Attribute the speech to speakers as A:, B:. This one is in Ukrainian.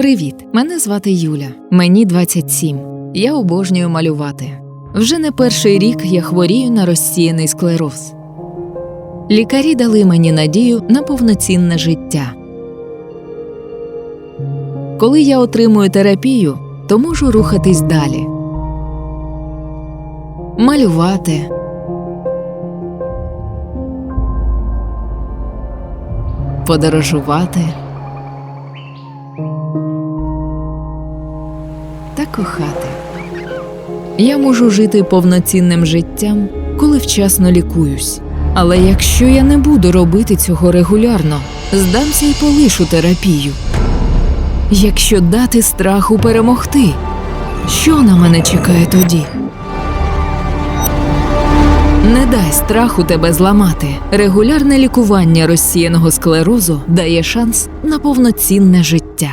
A: Привіт! Мене звати Юля. Мені 27. Я обожнюю малювати. Вже не перший рік я хворію на розсіяний склероз. Лікарі дали мені надію на повноцінне життя. Коли я отримую терапію, то можу рухатись далі. Малювати. Подорожувати. Та кохати. Я можу жити повноцінним життям, коли вчасно лікуюсь. Але якщо я не буду робити цього регулярно, здамся і полишу терапію. Якщо дати страху перемогти, що на мене чекає тоді? Не дай страху тебе зламати. Регулярне лікування розсіяного склерозу дає шанс на повноцінне життя.